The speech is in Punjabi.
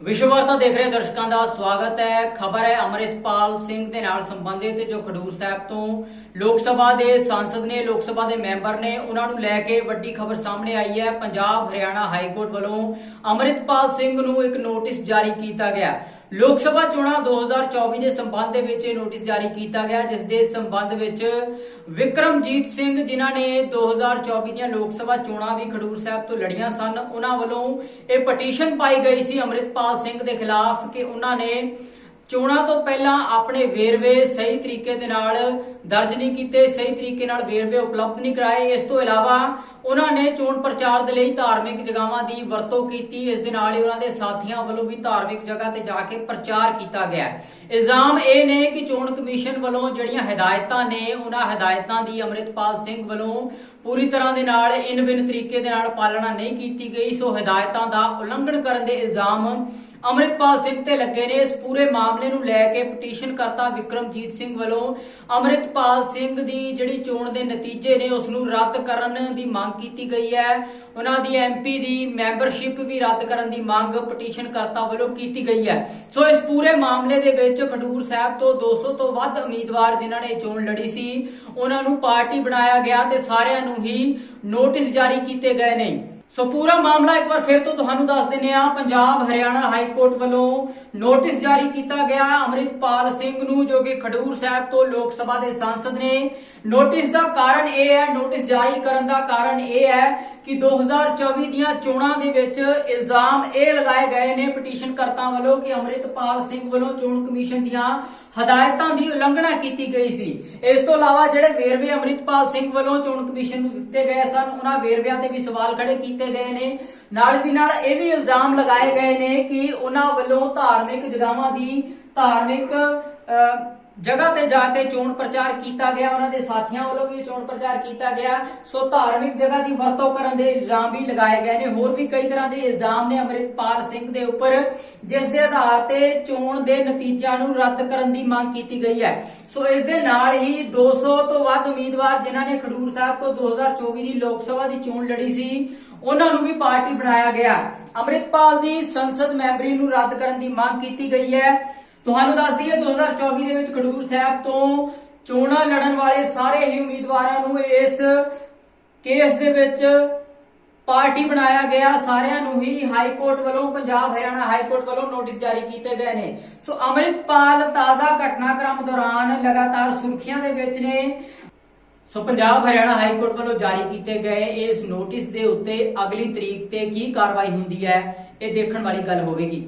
ਵਿਸ਼ਵ ਵਾਰਤਾ ਦੇਖ ਰਹੇ ਦਰਸ਼ਕਾਂ ਦਾ ਸਵਾਗਤ ਹੈ। ਖਬਰ ਹੈ ਅਮਰਿਤਪਾਲ ਸਿੰਘ ਦੇ ਨਾਲ ਸੰਬੰਧਿਤ, ਜੋ ਖਡੂਰ ਸਾਹਿਬ ਤੋਂ ਲੋਕ ਸਭਾ ਦੇ ਸੰਸਦ ਨੇ, ਲੋਕ ਸਭਾ ਦੇ ਮੈਂਬਰ ਨੇ, ਉਹਨਾਂ ਨੂੰ ਲੈ ਕੇ ਵੱਡੀ ਖਬਰ ਸਾਹਮਣੇ ਆਈ ਹੈ। ਪੰਜਾਬ ਹਰਿਆਣਾ ਹਾਈ ਕੋਰਟ ਵੱਲੋਂ ਅਮਰਿਤਪਾਲ ਸਿੰਘ ਨੂੰ ਇੱਕ ਨੋਟਿਸ ਜਾਰੀ ਕੀਤਾ ਗਿਆ। ਲੋਕ ਸਭਾ ਚੋਣਾਂ 2024 ਦੇ ਸੰਬੰਧ ਦੇ ਵਿੱਚ ਇਹ ਨੋਟਿਸ ਜਾਰੀ ਕੀਤਾ ਗਿਆ, ਜਿਸ ਦੇ ਸੰਬੰਧ ਵਿੱਚ ਵਿਕਰਮਜੀਤ ਸਿੰਘ ਜਿਨ੍ਹਾਂ ਨੇ 2024 ਦੀਆਂ ਲੋਕ ਸਭਾ ਚੋਣਾਂ ਵੀ ਖਡੂਰ ਸਾਹਿਬ ਤੋਂ ਲੜੀਆਂ ਸਨ, ਉਹਨਾਂ ਵੱਲੋਂ ਇਹ ਪਟੀਸ਼ਨ ਪਾਈ ਗਈ ਸੀ ਅੰਮ੍ਰਿਤਪਾਲ ਸਿੰਘ ਦੇ ਖਿਲਾਫ ਕਿ ਉਹਨਾਂ ਨੇ ਚੋਣਾਂ ਤੋਂ ਪਹਿਲਾਂ ਆਪਣੇ ਵੇਰਵੇ ਸਹੀ ਤਰੀਕੇ ਦੇ ਨਾਲ ਦਰਜ ਨਹੀਂ ਕੀਤੇ, ਸਹੀ ਤਰੀਕੇ ਨਾਲ ਵੇਰਵੇ ਉਪਲਬਧ ਨਹੀਂ ਕਰਾਏ। ਇਸ ਤੋਂ ਇਲਾਵਾ ਉਹਨਾਂ ਨੇ ਚੋਣ ਪ੍ਰਚਾਰ ਦੇ ਲਈ ਧਾਰਮਿਕ ਜਗ੍ਹਾਵਾਂ ਦੀ ਵਰਤੋਂ ਕੀਤੀ। ਇਸ ਦੇ ਨਾਲ ਹੀ ਉਹਨਾਂ ਦੇ ਸਾਥੀਆਂ ਵੱਲੋਂ ਵੀ ਧਾਰਮਿਕ ਜਗ੍ਹਾ ਤੇ ਜਾ ਕੇ ਪ੍ਰਚਾਰ ਕੀਤਾ ਗਿਆ। ਇਲਜ਼ਾਮ ਇਹ ਨੇ ਕਿ ਚੋਣ ਕਮਿਸ਼ਨ ਵੱਲੋਂ ਜਿਹੜੀਆਂ ਹਦਾਇਤਾਂ ਨੇ, ਉਹਨਾਂ ਹਦਾਇਤਾਂ ਦੀ ਅੰਮ੍ਰਿਤਪਾਲ ਸਿੰਘ ਵੱਲੋਂ ਪੂਰੀ ਤਰ੍ਹਾਂ ਦੇ ਨਾਲ ਇਨ ਬਿਨ ਤਰੀਕੇ ਦੇ ਨਾਲ ਪਾਲਣਾ ਨਹੀਂ ਕੀਤੀ ਗਈ। ਸੋ ਹਦਾਇਤਾਂ ਦਾ ਉਲੰਘਣ ਕਰਨ ਦੇ ਇਲਜ਼ਾਮ ਅੰਮ੍ਰਿਤਪਾਲ ਸਿੰਘ ਤੇ ਲੱਗੇ ਨੇ ਇਸ ਪੂਰੇ ਮਾਮਲੇ ਨੂੰ ਲੈ ਕੇ ਪਟੀਸ਼ਨ ਕਰਤਾ ਵਿਕਰਮਜੀਤ ਸਿੰਘ ਵੱਲੋਂ। ਅੰਮ੍ਰਿਤਪਾਲ ਸਿੰਘ ਦੀ ਜਿਹੜੀ ਚੋਣ ਦੇ ਨਤੀਜੇ ਨੇ, ਉਸ ਨੂੰ ਰੱਦ ਕਰਨ ਦੀ ਮੰਗ ਕੀਤੀ ਗਈ ਹੈ। ਉਹਨਾਂ ਦੀ ਐਮਪੀ ਦੀ ਮੈਂਬਰਸ਼ਿਪ ਵੀ ਰੱਦ ਕਰਨ ਦੀ ਮੰਗ ਪਟੀਸ਼ਨ ਕਰਤਾ ਵੱਲੋਂ ਕੀਤੀ ਗਈ ਹੈ। ਸੋ ਇਸ ਪੂਰੇ ਮਾਮਲੇ ਦੇ ਵਿੱਚ ਖਡੂਰ ਸਾਹਿਬ ਤੋਂ 200 ਤੋਂ ਵੱਧ ਉਮੀਦਵਾਰ ਜਿਨ੍ਹਾਂ ਨੇ ਚੋਣ ਲੜੀ ਸੀ, ਉਹਨਾਂ ਨੂੰ ਪਾਰਟੀ ਬਣਾਇਆ ਗਿਆ ਤੇ ਸਾਰਿਆਂ ਨੂੰ ਹੀ ਨੋਟਿਸ ਜਾਰੀ ਕੀਤੇ ਗਏ ਨੇ। ਸੋ ਪੂਰਾ ਮਾਮਲਾ ਇੱਕ ਵਾਰ ਫਿਰ ਤੋਂ ਤੁਹਾਨੂੰ ਦੱਸ ਦਿੰਨੇ ਆ ਪੰਜਾਬ, ਹਰਿਆਣਾ ਹਾਈ ਕੋਰਟ ਵੱਲੋਂ ਨੋਟਿਸ ਜਾਰੀ ਕੀਤਾ ਗਿਆ ਅਮਰਿਤਪਾਲ ਸਿੰਘ ਨੂੰ, ਜੋ ਕਿ ਖਡੂਰ ਸਾਹਿਬ ਤੋਂ ਲੋਕ ਸਭਾ ਦੇ ਸਾਂਸਦ ਨੇ। ਨੋਟਿਸ ਦਾ ਕਾਰਨ ਇਹ ਹੈ, ਨੋਟਿਸ ਜਾਰੀ ਕਰਨ ਦਾ ਕਾਰਨ ਇਹ ਹੈ ਕਿ 2024 ਦੀਆਂ ਚੋਣਾਂ ਦੇ ਵਿੱਚ ਇਲਜ਼ਾਮ ਇਹ ਲਗਾਏ ਗਏ ਨੇ ਪਟੀਸ਼ਨ ਕਰਤਾ ਵੱਲੋਂ ਕਿ ਅਮਰਿਤਪਾਲ ਸਿੰਘ ਵੱਲੋਂ ਚੋਣ ਕਮਿਸ਼ਨ ਦੀਆਂ ਹਦਾਇਤਾਂ ਦੀ ਉਲੰਘਣਾ ਕੀਤੀ ਗਈ ਸੀ। ਇਸ ਤੋਂ ਇਲਾਵਾ ਜਿਹੜੇ ਵੇਰਵੇ ਅਮਰਿਤਪਾਲ ਸਿੰਘ ਵੱਲੋਂ ਚੋਣ ਕਮਿਸ਼ਨ ਨੂੰ ਦਿੱਤੇ ਗਏ ਸਨ, ਉਹਨਾਂ ਵੇਰਵਿਆਂ ਤੇ ਵੀ ਸਵਾਲ ਖੜੇ ਕੀਤੇ ਗਏ ਨੇ। ਨਾਲ ਦੀ ਨਾਲ ਇਹ ਵੀ ਇਲਜ਼ਾਮ ਲਗਾਏ ਗਏ ਨੇ ਕਿ ਉਹਨਾਂ ਵੱਲੋਂ ਧਾਰਮਿਕ ਜਗ੍ਹਾਵਾਂ ਦੀ ਧਾਰਮਿਕ ਜਗ੍ਹਾ ਤੇ ਜਾ ਕੇ ਚੋਣ ਪ੍ਰਚਾਰ ਕੀਤਾ ਗਿਆ, ਉਹਨਾਂ ਦੇ ਸਾਥੀਆਂ ਵੱਲੋਂ ਵੀ ਚੋਣ ਪ੍ਰਚਾਰ ਕੀਤਾ ਗਿਆ। ਸੋ ਧਾਰਮਿਕ ਜਗ੍ਹਾ ਦੀ ਵਰਤੋਂ ਕਰਨ ਦੇ ਇਲਜ਼ਾਮ ਵੀ ਲਗਾਏ ਗਏ ਨੇ। ਹੋਰ ਵੀ ਕਈ ਤਰ੍ਹਾਂ ਦੇ ਇਲਜ਼ਾਮ ਨੇ ਅਮਰਿਤਪਾਲ ਸਿੰਘ ਦੇ ਉੱਪਰ, ਜਿਸ ਦੇ ਆਧਾਰ ਤੇ ਚੋਣ ਦੇ ਨਤੀਜਿਆਂ ਨੂੰ ਰੱਦ ਕਰਨ ਦੀ ਮੰਗ ਕੀਤੀ ਗਈ ਹੈ। ਸੋ ਇਸ ਦੇ ਨਾਲ ਹੀ 200 ਤੋਂ ਵੱਧ ਉਮੀਦਵਾਰ, ਜਿਨ੍ਹਾਂ ਨੇ ਖਡੂਰ ਸਾਹਿਬ ਤੋਂ 2024 ਦੀ ਲੋਕ ਸਭਾ ਦੀ ਚੋਣ ਲੜੀ ਸੀ, ਉਹਨਾਂ ਨੂੰ ਵੀ ਪਾਰਟੀ ਬਣਾਇਆ ਗਿਆ। ਅਮਰਿਤਪਾਲ ਦੀ ਸੰਸਦ ਮੈਂਬਰੀ ਨੂੰ ਰੱਦ ਕਰਨ ਦੀ ਮੰਗ ਕੀਤੀ ਗਈ ਹੈ। ਤੁਹਾਨੂੰ ਦੱਸ ਦਈਏ 2024 ਦੇ ਵਿੱਚ ਖਡੂਰ ਸਾਹਿਬ ਤੋਂ ਚੋਣਾਂ ਲੜਨ ਵਾਲੇ ਸਾਰੇ ਹੀ ਉਮੀਦਵਾਰਾਂ ਨੂੰ ਇਸ ਕੇਸ ਦੇ ਵਿੱਚ ਪਾਰਟੀ ਬਣਾਇਆ ਗਿਆ। ਸਾਰਿਆਂ ਨੂੰ ਹੀ ਹਾਈ ਕੋਰਟ ਵੱਲੋਂ, ਪੰਜਾਬ ਹਰਿਆਣਾ ਹਾਈ ਕੋਰਟ ਵੱਲੋਂ ਨੋਟਿਸ ਜਾਰੀ ਕੀਤੇ ਗਏ ਨੇ। ਸੋ ਅਮਰਿਤਪਾਲ ਤਾਜ਼ਾ ਘਟਨਾਕ੍ਰਮ ਦੌਰਾਨ ਲਗਾਤਾਰ ਸੁਰਖੀਆਂ ਦੇ ਵਿੱਚ ਨੇ। So Punjab Haryana high court ਵੱਲੋਂ ਜਾਰੀ ਕੀਤੇ ਗਏ ਇਸ ਨੋਟਿਸ ਦੇ ਉੱਤੇ ਅਗਲੀ ਤਰੀਕ ਤੇ ਕੀ ਕਾਰਵਾਈ ਹੁੰਦੀ ਹੈ, ਇਹ ਦੇਖਣ ਵਾਲੀ ਗੱਲ ਹੋਵੇਗੀ।